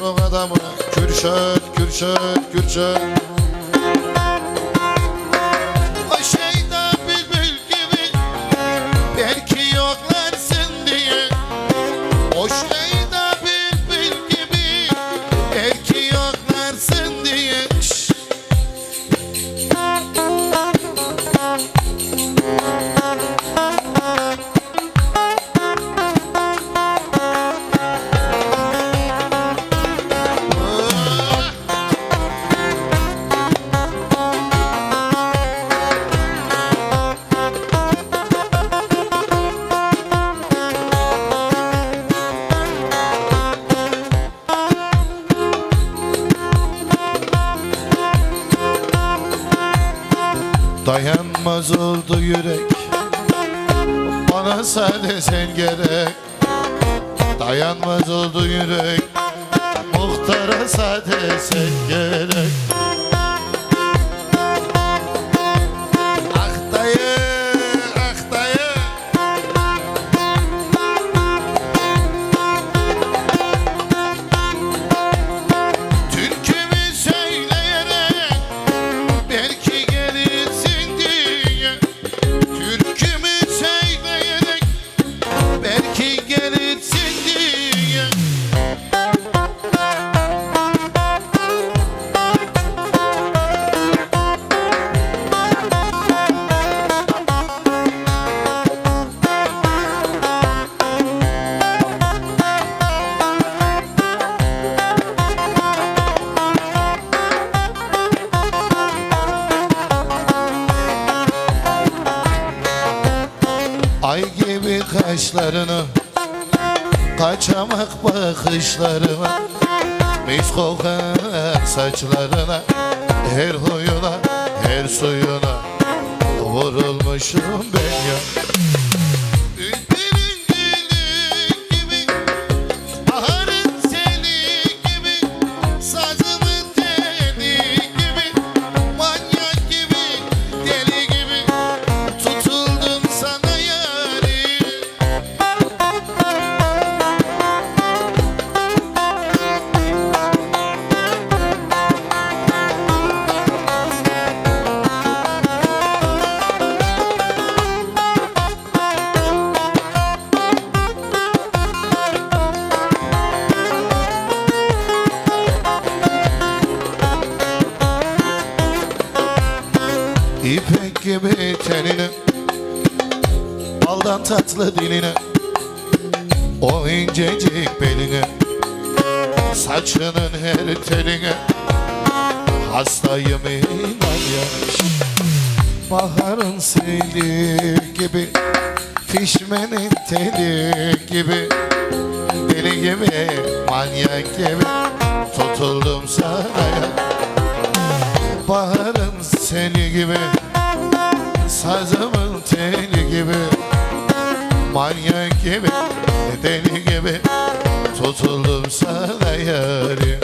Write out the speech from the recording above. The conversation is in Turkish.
Gavurun adamı. Kürşat, Kürşat, Kürşat Dayanmaz oldu yürek. Bana sade sen gerek. Dayanmaz oldu yürek. Muhtara sade sen gerek Ay gibi kaşlarını Kaçamak bakışlarına Mis kokar saçlarına Her huyuna her suyuna Vurulmuşum ben ya İpek gibi tenini Baldan tatlı dilini O incecik belini Saçının her teline Hastayım inan ya Baharın seli gibi Fişmenin teli gibi Deli gibi manyak gibi Tutuldum sana ya. Baharın seni gibi Sazımın teli gibi Manyak gibi Deli gibi Tutuldum sana yarim